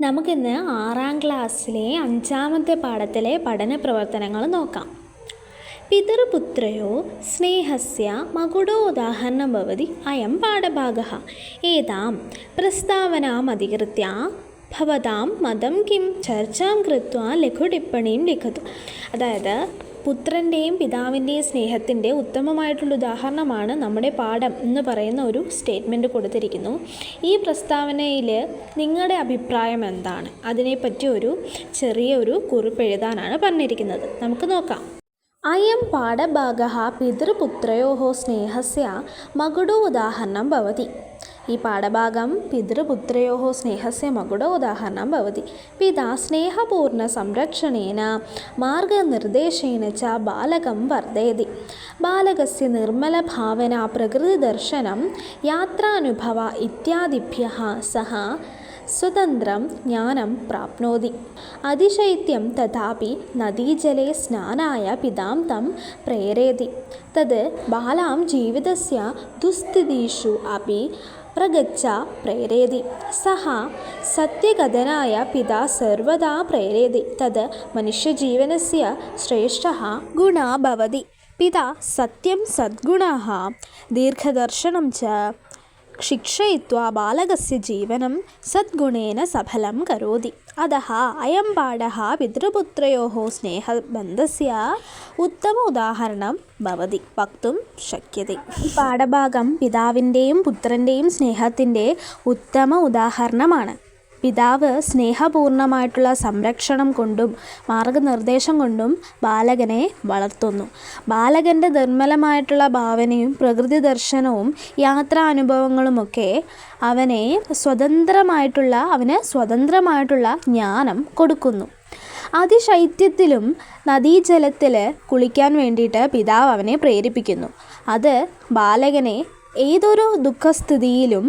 നമുക്കിന്ന് ആറാം ക്ലാസ്സിലെ അഞ്ചാമത്തെ പാഠത്തിലെ പഠന പ്രവർത്തനങ്ങൾ നോക്കാം. പിതൃപുത്രയോ സ്നേഹസ്യ മകുടോദാഹരണം ഭവതി അയം പാഠഭാഗ. ഏതാം? പ്രസ്താവനാമധികൃത്യ ഭവതാം മതം കിം ചർച്ചാം കൃത്വാ ലഘുടിപ്പണിയും ലിഖതു. അതായത് പുത്രന്റെയും പിതാവിന്റെയും സ്നേഹത്തിന്റെ ഉത്തമമായിട്ടുള്ള ഉദാഹരണമാണ് നമ്മുടെ പാഠം എന്ന് പറയുന്ന ഒരു സ്റ്റേറ്റ്മെന്റ് കൊടുത്തിരിക്കുന്നു. ഈ പ്രസ്താവനയിൽ നിങ്ങളുടെ അഭിപ്രായം എന്താണ്? അതിനെപ്പറ്റി ഒരു ചെറിയ ഒരു കുറിപ്പ് എഴുതാനാണ് പറഞ്ഞിരിക്കുന്നത്. നമുക്ക് നോക്കാം. അയം പാഠഭാഗ പിതൃപുത്രയോ സ്നേഹസ്യ മകുടോ ഉദാഹരണം ഭവതി. ഈ പാഠഭാഗം പിതൃപുത്രയോ ఈ മകുട ഉദാഹരണം ഭവതി. మగుడో സ്നേഹപൂർണ സംരക്ഷണേന മാർഗനിർദ്ദേശേന ച ബാലകം വർദ്ധയതി బాలకం നിർമ്മല ഭാവന പ്രകൃതി ദർശനം യാത്രാനുഭവ ഇത്യാദിഭ്യ സഹ സ്വതന്ത്രം ജ്ഞാനം പ്രാപ്നോതി. അതിശൈത്യം തഥാപി നദീജലെ സ്നാനായ പിതാം തം പ്രേരേതി. തത് ബാലാം ജീവിതസ്യ ദുസ്ഥിതീഷു അപ്പി പ്രഗച്ഛ പ്രേരയതി സഹ സത്യകഥനായ പിതാ സർവദാ പ്രേരയതി തത് മനുഷ്യജീവനस्य श्रेष्ठः ഗുണः भवति പിതാ സത്യം सद्गुणाः ദീർഘദർശനം ച शिक्षयित्वा बालकस्य जीवनं सद्गुणेन सफलं करोति अतः अयं पाठः पितृपुत्रयोः स्नेहबन्धस्य ഉത്തമ ഉദാഹരണം ഭവതി വക്തും ശക്യത്തെ ഈ പാഠഭാഗം പിതാവിൻ്റെയും പുത്രൻ്റെയും സ്നേഹത്തിൻ്റെ ഉത്തമ ഉദാഹരണമാണ് പിതാവ് സ്നേഹപൂർണമായിട്ടുള്ള സംരക്ഷണം കൊണ്ടും മാർഗനിർദ്ദേശം കൊണ്ടും ബാലകനെ വളർത്തുന്നു. ബാലകന്റെ നിർമ്മലമായിട്ടുള്ള ഭാവനയും പ്രകൃതി ദർശനവും യാത്രാനുഭവങ്ങളുമൊക്കെ അവനെ സ്വതന്ത്രമായിട്ടുള്ള അവന് സ്വതന്ത്രമായിട്ടുള്ള ജ്ഞാനം കൊടുക്കുന്നു. അതിശൈത്യത്തിലും നദീജലത്തിൽ കുളിക്കാൻ വേണ്ടിയിട്ട് പിതാവ് അവനെ പ്രേരിപ്പിക്കുന്നു. അത് ബാലകനെ ഏതൊരു ദുഃഖസ്ഥിതിയിലും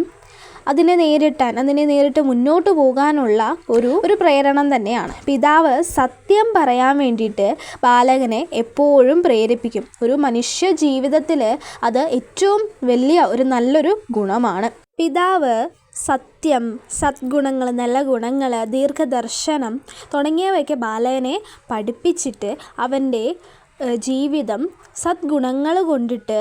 അതിനെ നേരിട്ടാൻ അതിനെ നേരിട്ട് മുന്നോട്ട് പോകാനുള്ള ഒരു ഒരു പ്രേരണം തന്നെയാണ്. പിതാവ് സത്യം പറയാൻ വേണ്ടിയിട്ട് ബാലകനെ എപ്പോഴും പ്രേരിപ്പിക്കും. ഒരു മനുഷ്യ ജീവിതത്തിൽ അത് ഏറ്റവും വലിയ ഒരു നല്ലൊരു ഗുണമാണ്. പിതാവ് സത്യം സദ്ഗുണങ്ങൾ നല്ല ഗുണങ്ങൾ ദീർഘദർശനം തുടങ്ങിയവയൊക്കെ ബാലകനെ പഠിപ്പിച്ചിട്ട് അവന്റെ ജീവിതം സദ്ഗുണങ്ങൾ കൊണ്ടിട്ട്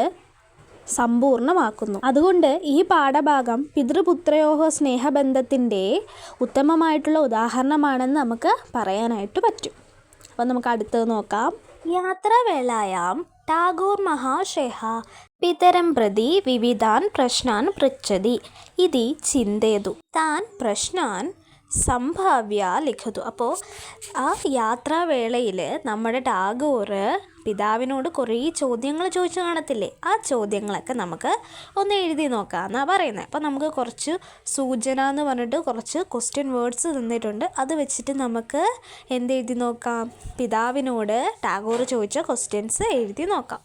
സമ്പൂർണമാക്കുന്നു അതുകൊണ്ട് ഈ പാഠഭാഗം പിതൃപുത്രയോഹ സ്നേഹബന്ധത്തിന്റെ ഉത്തമമായിട്ടുള്ള ഉദാഹരണമാണെന്ന് നമുക്ക് പറയാനായിട്ട് പറ്റും. അപ്പം നമുക്ക് അടുത്തത് നോക്കാം. യാത്രാവേളായാം ടാഗോർ മഹാശേഹ പിതരം പ്രതി വിവിധാൻ പ്രശ്നാൻ പൃച്ഛതി. ഇതി ചിന്തയതു താൻ പ്രശ്നാൻ സംഭാവ്യ ലിഖതു. അപ്പോൾ ആ യാത്രാവേളയിൽ നമ്മുടെ ടാഗോർ പിതാവിനോട് കുറേ ചോദ്യങ്ങൾ ചോദിച്ചു കാണത്തില്ലേ? ആ ചോദ്യങ്ങളൊക്കെ നമുക്ക് ഒന്ന് എഴുതി നോക്കാം എന്നാണ് പറയുന്നത് അപ്പോൾ നമുക്ക് കുറച്ച് സൂചന എന്ന് പറഞ്ഞിട്ട് കുറച്ച് ക്വസ്റ്റ്യൻ വേർഡ്സ് തന്നിട്ടുണ്ട്. അത് വെച്ചിട്ട് നമുക്ക് എന്ത് എഴുതി നോക്കാം? പിതാവിനോട് ടാഗോർ ചോദിച്ച ക്വസ്റ്റ്യൻസ് എഴുതി നോക്കാം.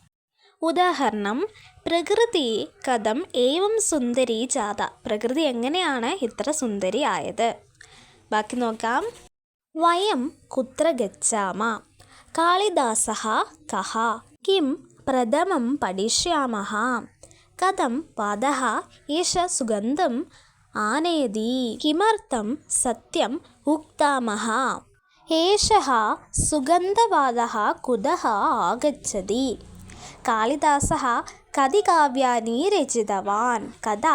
ഉദാഹരണം പ്രകൃതി കഥം ഏവം സുന്ദരി ജാഥ. പ്രകൃതി എങ്ങനെയാണ് ഇത്ര സുന്ദരി ആയത്? ബാക്കി നോക്കാം. വയം കുത്ര ഗച്ഛാമ. കാളിദാസ കഹ. കിം പ്രഥമം പഠിഷ്യാമ കഥം പാദ ഈശ സുഗന്ധം ആനയതി. കിമർത്ഥം സത്യം ഉക്താമഹ. ഏഷ സുഗന്ധവാദ കുത ആഗച്ഛതി. കാളിദാസ കതി കാവ്യാനി രചിതവാൻ. കഥ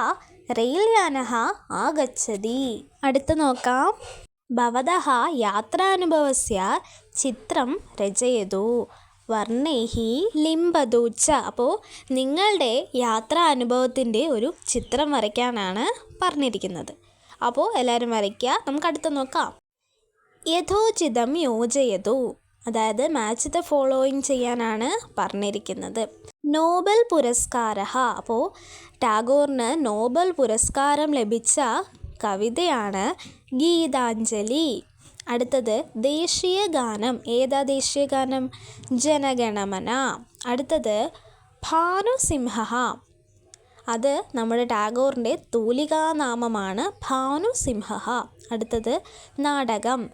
റെയിൽയാനः ആഗच्छതി അടുത്ത് നോക്കാം. ഭവതः യാത്രാനുഭവസ്യ ചിത്രം രചയതു. വർണേഹി ലിംബതു ച. അപ്പോൾ നിങ്ങളുടെ യാത്രാ അനുഭവത്തിന്റെ ഒരു ചിത്രം വരയ്ക്കാനാണ് പറഞ്ഞിരിക്കുന്നത്. അപ്പോൾ എല്ലാവരും വരയ്ക്കുക നമുക്ക് അടുത്ത് നോക്കാം. യഥോചിതം യോജയതു. അതായത് മാച്ച് ദ ഫോളോയിങ് ചെയ്യാനാണ് പറഞ്ഞിരിക്കുന്നത്. നോബൽ പുരസ്കാര അപ്പോൾ ടാഗോറിന് നോബൽ പുരസ്കാരം ലഭിച്ച കവിതയാണ് ഗീതാഞ്ജലി. അടുത്തത് ദേശീയ ഗാനം. ഏതാ ദേശീയ ഗാനം? ജനഗണമന. അടുത്തത് ഭാനുസിംഹ അത് നമ്മുടെ ടാഗോറിന്റെ തൂലികാനാമമാണ് ഭാനുസിംഹ അടുത്തത് നാടകം.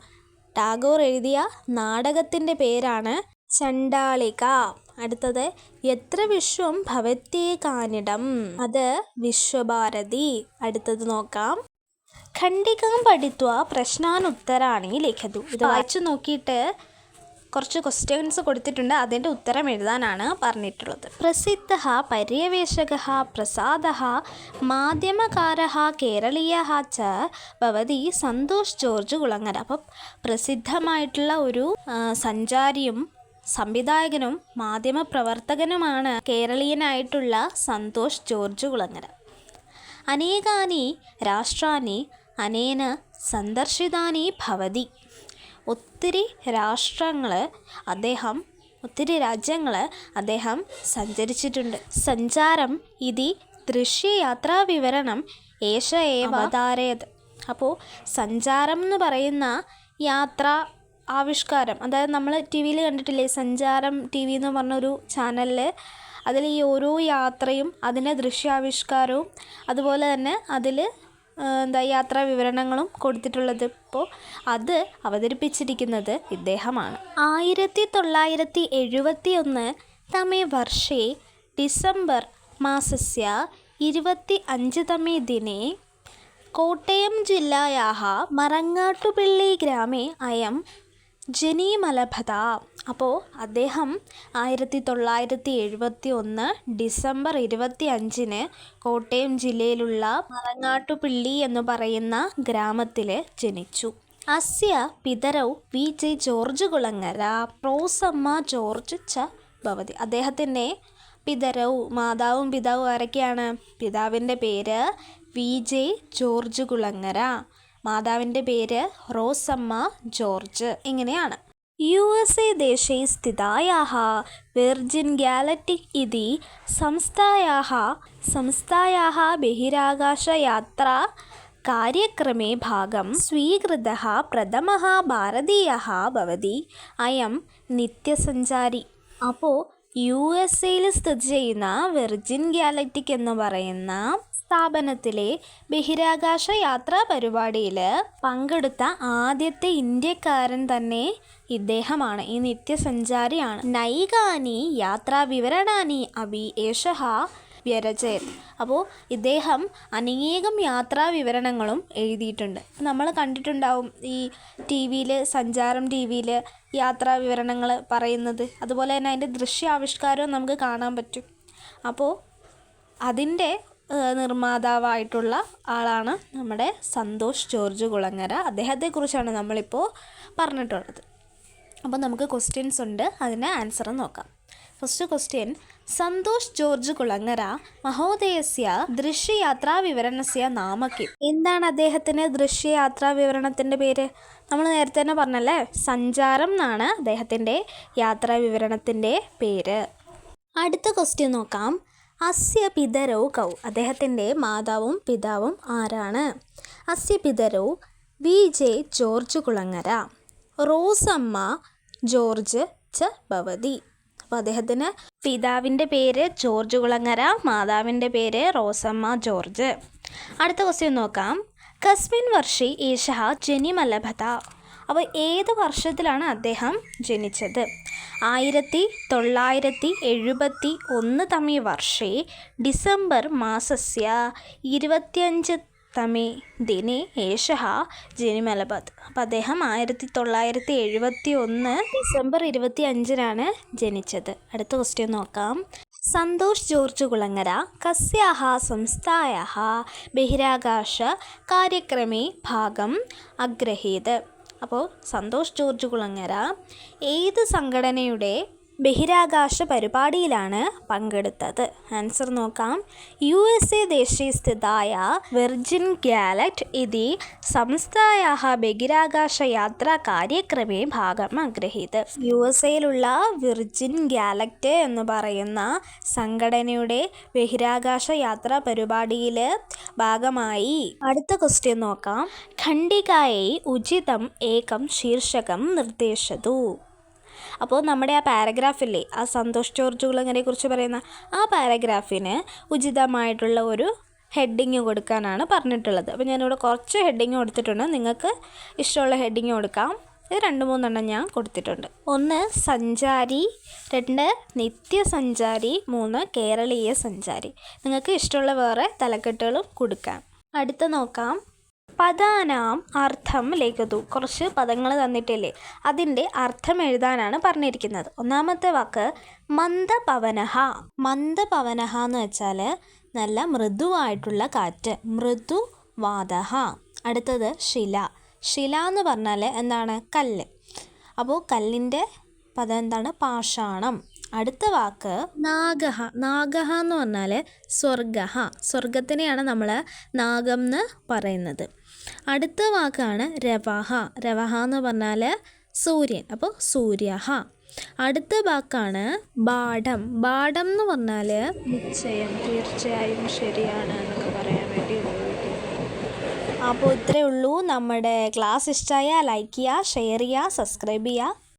ടാഗോർ എഴുതിയ നാടകത്തിന്റെ പേരാണ് ചണ്ടാളിക അടുത്തത് എത്ര വിശ്വം ഭവത്യേകാനിടം അത് വിശ്വഭാരതി. അടുത്തത് നോക്കാം. ഖണ്ഡികാം പഠിത്വ പ്രശ്നാനുത്തരാണി ലിഖതു. ഇത് വായിച്ചു നോക്കിയിട്ട് കുറച്ച് ക്വസ്റ്റ്യൻസ് കൊടുത്തിട്ടുണ്ട്. അതിന്റെ ഉത്തരം എഴുതാനാണ് പറഞ്ഞിട്ടുള്ളത്. പ്രസിദ്ധ പര്യവേഷക പ്രസാദ മാധ്യമകാര കേരളീയ ച ഭവതി സന്തോഷ് ജോർജ് കുളങ്ങര. അപ്പം പ്രസിദ്ധമായിട്ടുള്ള ഒരു സഞ്ചാരിയും സംവിധായകനും മാധ്യമപ്രവർത്തകനുമാണ് കേരളീയനായിട്ടുള്ള സന്തോഷ് ജോർജ് കുളങ്ങര. അനേകാനി രാഷ്ട്രാനി അനേന സന്ദർശിതാനി ഭവതി. ഒത്തിരി രാഷ്ട്രങ്ങൾ അദ്ദേഹം ഒത്തിരി രാജ്യങ്ങൾ അദ്ദേഹം സഞ്ചരിച്ചിട്ടുണ്ട്. സഞ്ചാരം ഇതി ദൃശ്യയാത്രാ വിവരണം ഏഷ ഏവതാരയത് അപ്പോൾ സഞ്ചാരം എന്ന് പറയുന്ന യാത്ര ആവിഷ്കാരം. അതായത് നമ്മൾ ടി വിയിൽ കണ്ടിട്ടില്ലേ സഞ്ചാരം ടി വി എന്ന് പറഞ്ഞൊരു ചാനലിൽ അതിൽ ഈ ഓരോ യാത്രയും അതിന്റെ ദൃശ്യാവിഷ്കാരവും അതുപോലെ തന്നെ അതിൽ എന്താ യാത്രാ വിവരണങ്ങളും കൊടുത്തിട്ടുള്ളത് ഇപ്പോൾ അത് അവതരിപ്പിച്ചിരിക്കുന്നത് ഇദ്ദേഹമാണ്. ആയിരത്തി തൊള്ളായിരത്തി എഴുപത്തി ഒന്ന് തമേ വർഷേ ഡിസംബർ മാസസ്യ ഇരുപത്തി അഞ്ച് തമേ ദിനെ കോട്ടയം ജില്ലയാഹ മറങ്ങാട്ടുപിള്ളി ഗ്രാമേ അയം ജനീമലഭത. അപ്പോൾ അദ്ദേഹം ആയിരത്തി തൊള്ളായിരത്തി എഴുപത്തി ഒന്ന് ഡിസംബർ ഇരുപത്തി അഞ്ചിന് കോട്ടയം ജില്ലയിലുള്ള മറങ്ങാട്ടുപിള്ളി എന്ന് പറയുന്ന ഗ്രാമത്തിൽ ജനിച്ചു. അസ്യ പിതരൗ വി. ജെ. ജോർജ് കുളങ്ങര. റോസമ്മ ജോർജ് ച. ഭവതി. അദ്ദേഹത്തിന്റെ പിതരവും മാതാവും പിതാവും ആരൊക്കെയാണ്? പിതാവിന്റെ പേര് വി. ജെ. ജോർജ് കുളങ്ങര. മാതാവിന്റെ പേര് റോസമ്മ ജോർജ്. ഇങ്ങനെയാണ്. യു എസ് എ ദേശേ സ്ഥിതായാഹ വിർജിൻ ഗാലറ്റിക് ഇതി സംസ്ഥായാഹ ബഹിരാകാശ ബഹിരാകാശയാത്ര കാര്യക്രമേ ഭാഗം സ്വീകൃത പ്രഥമ ഭാരതീയ ഭവതി അയം നിത്യസഞ്ചാരി. അപ്പോൾ യു എസ് എയിൽ സ്ഥിതി ചെയ്യുന്ന വിർജിൻ ഗാലറ്റിക് എന്ന് പറയുന്ന സ്ഥാപനത്തിലെ ബഹിരാകാശ യാത്രാ പരിപാടിയിൽ പങ്കെടുത്ത ആദ്യത്തെ ഇന്ത്യക്കാരൻ തന്നെ ഇദ്ദേഹമാണ്. ഈ നിത്യസഞ്ചാരിയാണ്. നൈകാനി യാത്രാ വിവരണാനി അബി ഏഷഹ വ്യരചയത് അപ്പോൾ ഇദ്ദേഹം അനേകം യാത്രാ വിവരണങ്ങളും എഴുതിയിട്ടുണ്ട്. നമ്മൾ കണ്ടിട്ടുണ്ടാവും ഈ ടി വിയിൽ സഞ്ചാരം ടി വിയിൽ യാത്രാ വിവരണങ്ങൾ പറയുന്നത്. അതുപോലെ തന്നെ അതിന്റെ ദൃശ്യാവിഷ്കാരവും നമുക്ക് കാണാൻ പറ്റും. അപ്പോൾ അതിന്റെ നിർമ്മാതാവായിട്ടുള്ള ആളാണ് നമ്മുടെ സന്തോഷ് ജോർജ് കുളങ്ങര. അദ്ദേഹത്തെക്കുറിച്ചാണ് നമ്മളിപ്പോൾ പറഞ്ഞിട്ടുള്ളത്. അപ്പോൾ നമുക്ക് ക്വസ്റ്റ്യൻസ് ഉണ്ട്. അതിന് ആൻസർ നോക്കാം. ഫസ്റ്റ് ക്വസ്റ്റ്യൻ സന്തോഷ് ജോർജ് കുളങ്ങര മഹോദയസ്യ ദൃശ്യയാത്രാ വിവരണസ്യ നാമക്കി. എന്താണ് അദ്ദേഹത്തിന് ദൃശ്യയാത്രാ വിവരണത്തിന്റെ പേര്? നമ്മൾ നേരത്തെ തന്നെ പറഞ്ഞല്ലേ സഞ്ചാരം എന്നാണ് അദ്ദേഹത്തിന്റെ യാത്രാ വിവരണത്തിന്റെ പേര്. അടുത്ത ക്വസ്റ്റ്യൻ നോക്കാം. അസ്യ പിതരോ കൗ അദ്ദേഹത്തിന്റെ മാതാവും പിതാവും ആരാണ്? അസ്യ പിതരോ വി. ജെ. ജോർജ് കുളങ്ങര. റോസമ്മ ജോർജ് ച. ഭവതി. അപ്പോൾ അദ്ദേഹത്തിന് പിതാവിന്റെ പേര് ജോർജ് കുളങ്ങര മാതാവിന്റെ പേര് റോസമ്മ ജോർജ്. അടുത്ത ക്വസ്റ്റ്യൻ നോക്കാം. കസ്മിൻ വർഷി ഏഷ ജനിമലഭത. അപ്പോൾ ഏത് വർഷത്തിലാണ് അദ്ദേഹം ജനിച്ചത്? ആയിരത്തി തൊള്ളായിരത്തി എഴുപത്തി ഒന്ന് തമേ വർഷേ ഡിസംബർ മാസസ്യ ഇരുപത്തിയഞ്ച് തമേ ദിനെ ഏഷഹ ജനിമലബാദ്. അപ്പം അദ്ദേഹം ആയിരത്തി തൊള്ളായിരത്തി എഴുപത്തി ഒന്ന് ഡിസംബർ ഇരുപത്തി അഞ്ചിനാണ് ജനിച്ചത്. അടുത്ത ക്വസ്റ്റ്യൻ നോക്കാം. സന്തോഷ് ജോർജ് കുളങ്ങര കസ്യാഹ സംസ്ഥായ ബഹിരാകാശ കാര്യക്രമേ ഭാഗം അഗ്രഹീത്. അപ്പോൾ സന്തോഷ് ജോർജ് കുളങ്ങര. ഏത് സംഘടനയുടെ ബഹിരാകാശ പരിപാടിയിലാണ് പങ്കെടുത്തത്. ആൻസർ നോക്കാം. യു എസ് എ ദേശീയ സ്ഥിതായ വെർജിൻ ഗാലറ്റ് ഇതി സംസ്ഥായ ബഹിരാകാശ യാത്രാ കാര്യക്രമേ ഭാഗം ആഗ്രഹീത്. യു എസ് എയിലുള്ള വിർജിൻ ഗാലറ്റ് എന്ന് പറയുന്ന സംഘടനയുടെ ബഹിരാകാശ യാത്രാ പരിപാടിയിൽ ഭാഗമായി അടുത്ത ക്വസ്റ്റ്യൻ നോക്കാം. ഖണ്ഡികായെ ഉചിതം ഏകം ശീർഷകം നിർദ്ദേശതു അപ്പോൾ നമ്മുടെ ആ പാരഗ്രാഫില്ലേ ആ സന്തോഷ് ജോർജ് കുളങ്ങരെ കുറിച്ച് പറയുന്ന ആ പാരഗ്രാഫിന് ഉചിതമായിട്ടുള്ള ഒരു ഹെഡിങ് കൊടുക്കാനാണ് പറഞ്ഞിട്ടുള്ളത്. അപ്പോൾ ഞാനിവിടെ കുറച്ച് ഹെഡിങ് കൊടുത്തിട്ടുണ്ട്. നിങ്ങൾക്ക് ഇഷ്ടമുള്ള ഹെഡിങ് കൊടുക്കാം. ഇത് രണ്ട് മൂന്നെണ്ണം ഞാൻ കൊടുത്തിട്ടുണ്ട്. ഒന്ന് സഞ്ചാരി രണ്ട് നിത്യസഞ്ചാരി മൂന്ന് കേരളീയ സഞ്ചാരി. നിങ്ങൾക്ക് ഇഷ്ടമുള്ള വേറെ തലക്കെട്ടുകളും കൊടുക്കാം. അടുത്ത നോക്കാം. പദാനാം അർത്ഥം ലഘതു കുറച്ച് പദങ്ങൾ തന്നിട്ടില്ലേ? അതിന്റെ അർത്ഥം എഴുതാനാണ് പറഞ്ഞിരിക്കുന്നത്. ഒന്നാമത്തെ വാക്ക് മന്ദപവനഹ. മന്ദപവനഹ എന്ന് വെച്ചാൽ നല്ല മൃദുവായിട്ടുള്ള കാറ്റ്. മൃദു വാദഹ അടുത്തത് ശില. ശില എന്ന് പറഞ്ഞാൽ എന്താണ്? കല്ല്. അപ്പോൾ കല്ലിന്റെ പദം എന്താണ്? പാഷാണം. അടുത്ത വാക്ക് നാഗഹ. നാഗഹ എന്ന് പറഞ്ഞാൽ സ്വർഗഹ. സ്വർഗത്തിനെയാണ് നമ്മൾ നാഗം എന്ന് പറയുന്നത്. അടുത്ത വാക്കാണ് രവഹ. രവഹ എന്ന് പറഞ്ഞാൽ സൂര്യൻ. അപ്പോൾ സൂര്യഹ. അടുത്ത വാക്കാണ് ബാഠം. ബാഠം എന്ന് പറഞ്ഞാൽ നിശ്ചയം തീർച്ചയായും ശരിയാണ് എന്നൊക്കെ പറയാൻ വേണ്ടി അപ്പോൾ ഇത്രയേ ഉള്ളൂ. നമ്മുടെ ക്ലാസ് ഇഷ്ടമായ ലൈക്ക് ചെയ്യുക ഷെയർ ചെയ്യുക സബ്സ്ക്രൈബ് ചെയ്യുക.